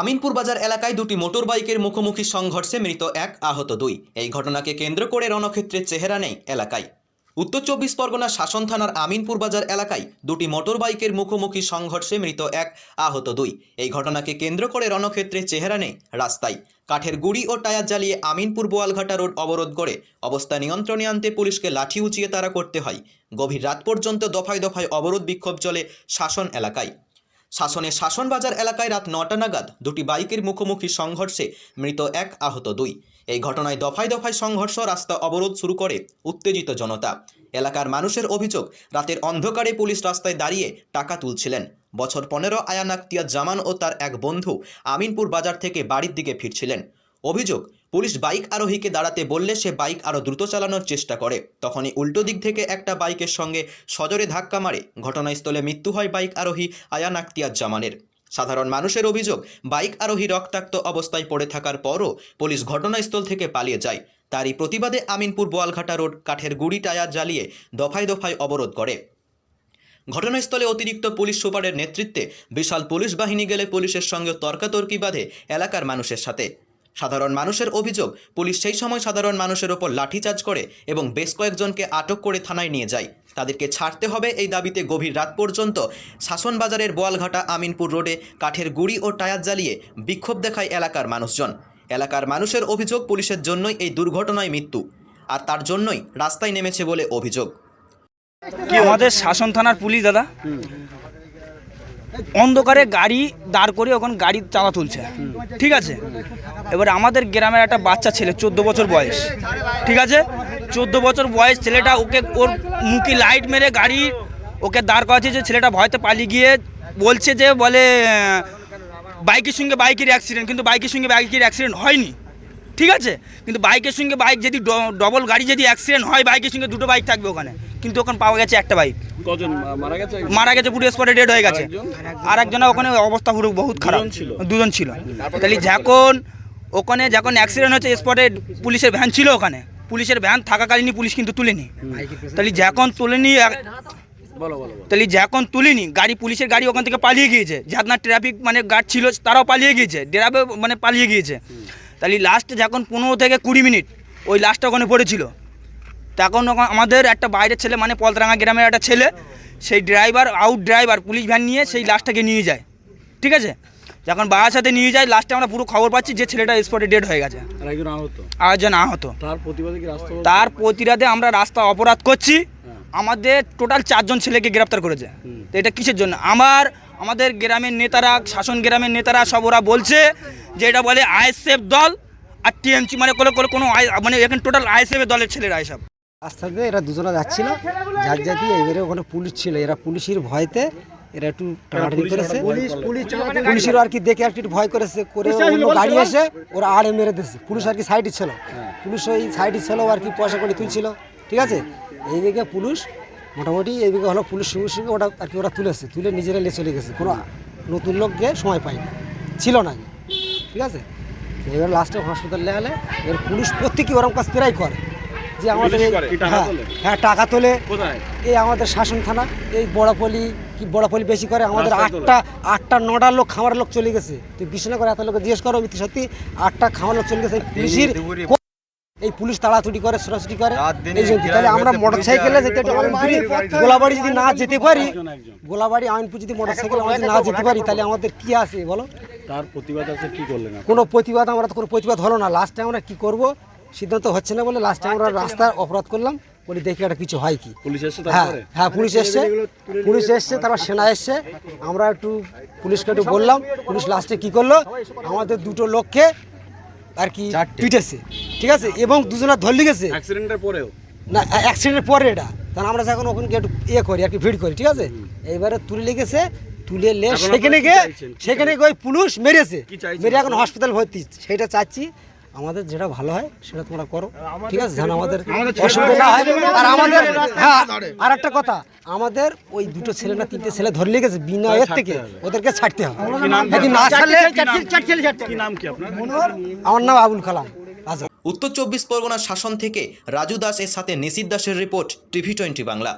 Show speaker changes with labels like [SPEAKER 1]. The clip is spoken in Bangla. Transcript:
[SPEAKER 1] আমিনপুর বাজার এলাকায় দুটি মোটর বাইকের মুখোমুখি সংঘর্ষে মৃত এক আহত দুই। এই ঘটনাকে কেন্দ্র করে রণক্ষেত্রের চেহারা নেই এলাকায়। উত্তর চব্বিশ পরগনা শাসন থানার আমিনপুর বাজার এলাকায় দুটি মোটর বাইকের মুখোমুখি সংঘর্ষে মৃত এক আহত দুই। এই ঘটনাকে কেন্দ্র করে রণক্ষেত্রের চেহারা নেই রাস্তায়। কাঠের গুড়ি ও টায়ার জ্বালিয়ে আমিনপুর বোয়ালঘাটা রোড অবরোধ করে অবস্থা নিয়ন্ত্রণে আনতে পুলিশকে লাঠি উঁচিয়ে তারা করতে হয়। গভীর রাত পর্যন্ত দফায় দফায় অবরোধ বিক্ষোভ চলে শাসন এলাকায়। শাসনে শাসনবাজার এলাকায় রাত নটা নাগাদ দুটি বাইকের মুখোমুখি সংঘর্ষে মৃত এক আহত দুই। এই ঘটনায় দফায় দফায় সংঘর্ষ, রাস্তা অবরোধ শুরু করে উত্তেজিত জনতা। এলাকার মানুষের অভিযোগ, রাতের অন্ধকারে পুলিশ রাস্তায় দাঁড়িয়ে টাকা তুলছিলেন। বছর পনেরো আয়ান আক্তিয়ার জামান ও তার এক বন্ধু আমিনপুর বাজার থেকে বাড়ির দিকে ফিরছিলেন। অভিযোগ পুলিশ বাইক আরোহীকে দাঁড়াতে বললে সে বাইক আরও দ্রুত চালানোর চেষ্টা করে। তখনই উল্টো দিক থেকে একটা বাইকের সঙ্গে সজরে ধাক্কা মারে। ঘটনাস্থলে মৃত্যু হয় বাইক আরোহী আয়ান আক্তিয়ার জামানের সাধারণ মানুষের অভিযোগ, বাইক আরোহী রক্তাক্ত অবস্থায় পড়ে থাকার পরও পুলিশ ঘটনাস্থল থেকে পালিয়ে যায়। তারই প্রতিবাদে আমিনপুর বোয়ালঘাটা রোড কাঠের গুড়ি টায়ার জ্বালিয়ে দফায় দফায় অবরোধ করে। ঘটনাস্থলে অতিরিক্ত পুলিশ সুপারের নেতৃত্বে বিশাল পুলিশ বাহিনী গেলে পুলিশের সঙ্গে তর্কাতর্কি বাঁধে এলাকার মানুষের সাথে। সাধারণ মানুষের অভিযোগ পুলিশ সেই সময় সাধারণ মানুষের ওপর লাঠিচার্জ করে এবং বেশ কয়েকজনকে আটক করে থানায় নিয়ে যায়। তাদেরকে ছাড়তে হবে এই দাবিতে গভীর রাত পর্যন্ত শাসনবাজারের বোয়ালঘাটা আমিনপুর রোডে কাঠের গুড়ি ও টায়ার জ্বালিয়ে বিক্ষোভ দেখায় এলাকার মানুষজন। এলাকার মানুষের অভিযোগ পুলিশের জন্যই এই দুর্ঘটনায় মৃত্যু। আর তার জন্যই রাস্তায় নেমেছে বলে অভিযোগ।
[SPEAKER 2] কি আমাদের শাসন থানার পুলিশ দাদা। অন্ধকারে গাড়ি দাঁড় করে ওখানে গাড়ি চাঁদা তুলছে। ঠিক আছে? এবার আমাদের গ্রামের একটা বাচ্চা ছেলে চোদ্দ বছর বয়স। ঠিক আছে? চোদ্দ বছর বয়স ছেলেটা ওকে ওর মুখে লাইট মেরে গাড়ি ওকে দাঁড় করাচ্ছে যে ছেলেটা ভয়তে পালিয়ে গিয়ে বলছে যে বলে বাইকের সঙ্গে বাইকের অ্যাক্সিডেন্ট কিন্তু বাইকের সঙ্গে বাইকের অ্যাক্সিডেন্ট হয়নি। ঠিক আছে? কিন্তু বাইকের সঙ্গে বাইক যদি ডবল গাড়ি যদি অ্যাক্সিডেন্ট হয় বাইকের সঙ্গে দুটো বাইক থাকবে ওখানে। কিন্তু ওখানে পাওয়া গেছে একটা বাইক
[SPEAKER 3] কজন মারা গেছে
[SPEAKER 2] মারা গেছে পুরো স্পটে ডেড হয়ে গেছে। আর একজনের ওখানে অবস্থা পুরো বহুত খারাপ।
[SPEAKER 3] ছিল?
[SPEAKER 2] দুজন ছিল। তাহলে যখন ওখানে যখন অ্যাক্সিডেন্ট হচ্ছে স্পটে পুলিশের ভ্যান ছিল ওখানে। পুলিশের ভ্যান থাকাকালীনই পুলিশ কিন্তু তুলেনি। তাহলে যখন তুলেনি তাহলে যখন তুলিনি গাড়ি পুলিশের গাড়ি ওখান থেকে পালিয়ে গিয়েছে। যার ট্রাফিক মানে গার্ড ছিল তারাও পালিয়ে গিয়েছে। ড্রাইভার মানে পালিয়ে গিয়েছে। তাহলে লাস্টে যখন পনেরো থেকে কুড়ি মিনিট ওই লাস্টটা ওখানে পড়েছিল। তখন ওখানে আমাদের একটা বাইরের ছেলে মানে পলতরাঙ্গা গ্রামের একটা ছেলে সেই driver out driver police van নিয়ে সেই লাশটাকে নিয়ে যায়। ঠিক আছে? যখন বাবার সাথে নিয়ে যায় লাস্টে আমরা পুরো খবর পাচ্ছি যে ছেলেটা স্পটে ডেড হয়ে গেছে।
[SPEAKER 3] আর একজন আহত? তার প্রতিবাদে কি রাস্তা অবরোধ?
[SPEAKER 2] তার প্রতিরাধে আমরা রাস্তা অপরাধ করছি।
[SPEAKER 3] হ্যাঁ।
[SPEAKER 2] আমাদের টোটাল চারজন ছেলেকে গ্রেপ্তার করেছে। তো এটা কিসের জন্য? আমার আমাদের গ্রামের নেতারা শাসন গ্রামের নেতারা সব ওরা বলছে যে এটা বলে আইএসএফ দল আর টিএমসি মানে কোনো কোনো কোনো আই- মানে এখন টোটাল আইএসএফ দলের ছেলেরা এসব।
[SPEAKER 4] রাস্তা দিয়ে এরা দুজনে যাচ্ছিল। যার জাতি এবারে ওখানে পুলিশ ছিল। এরা পুলিশের ভয়তে এরা একটু টানাটানি করেছে। পুলিশের আর কি দেখে একটু ভয় করেছে করে অন্য গাড়ি এসে ওরা আড়ে মেরে দিয়েছে। পুলিশ আর কি সাইডে ছিল। পুলিশ ওই সাইডে ছিল আর কি পয়সা করে তুলছিল। ঠিক আছে? এই দিকে পুলিশ মোটামুটি এই দিকে হলো পুলিশ সঙ্গে সঙ্গে ওটা আর কি ওরা তুলেছে। তুলে নিজেরা নিয়ে চলে গেছে। কোনো নতুন লোক গিয়ে সময় পায়নি ছিল না ঠিক আছে? এবার লাস্টে হসপিটালে গেলে এবার পুলিশ প্রত্যেকে ওরকম কাজ প্রায় করে। যে আমাদের হ্যাঁ, হ্যাঁ টাকা তোলে। এই আমাদের শাসন থানা এই বড়াপলি কি বড়াপলি বেশি করে? আমাদের আটটা আটটা নটা লোক খামার লোক চলে গেছে। তুই বিষ্ণু করে এত লোক জিজ্ঞেস করো সত্যি আটটা খামার লোক চলে গেছে। পুলিশের এই পুলিশ তাড়াতাড়ি করে ছোটাছুটি করে। তাহলে আমরা মোটর সাইকেলে যেতে গোলাবাড়ি যদি না যেতে পারি গোলাবাড়ি আইনপুর যদি মোটর সাইকেল আমরা না যেতে পারি তাহলে আমাদের কি আছে বলো?
[SPEAKER 3] তার প্রতিবাদ আছে কি করলেন?
[SPEAKER 4] কোনো প্রতিবাদ আমরা তো কোনো প্রতিবাদ হলো না। লাস্টে আমরা কি করব? সিদ্ধান্ত হচ্ছে না বলে লাস্টে আমরা রাস্তার অপরাধ করলাম। বলি দেখি একটা কিছু হয় কি?
[SPEAKER 3] পুলিশ
[SPEAKER 4] হ্যাঁ হ্যাঁ পুলিশ এসছে। পুলিশ এসছে তারপর সেনা এসছে। আমরা একটু পুলিশকে একটু বললাম পুলিশ লাস্টে কি করল? আমাদের দুটো লোককে আর কি পিটেছে ঠিক আছে? এবং দুজনে ধরলি গেছে।
[SPEAKER 3] অ্যাক্সিডেন্টের পরেও?
[SPEAKER 4] না অ্যাক্সিডেন্টের পরে এটা। কারণ আমরা যখন ওখানে গিয়ে একটু ইয়ে করি আর কি ভিড় করি ঠিক আছে? এইবারে তুলে লেগেছে তুলে লে সেখানে গিয়ে সেখানে গিয়ে ওই পুলিশ মেরেছে। মেরে এখন হসপিটাল ভর্তি সেটা চাচ্ছি। আমাদের যেটা ভালো হয় সেটা তোমরা করো। ঠিক আছে? যেন আমাদের অসুবিধা হয়। আর আমাদের হ্যাঁ আর একটা কথা আমাদের ওই দুটো ছেলে না তিনটে ছেলে ধরে লেগেছে বিনা এর থেকে ওদেরকে ছাড়তে হবে। যদি না ছাড়লে
[SPEAKER 3] কি নাম কি আপনার?
[SPEAKER 4] আমার নাম আবুল কালাম। আচ্ছা
[SPEAKER 1] উত্তর চব্বিশ পরগনার শাসন থেকে রাজু দাস এর সাথে নিশিত দাসের রিপোর্ট টিভি টোয়েন্টি বাংলা।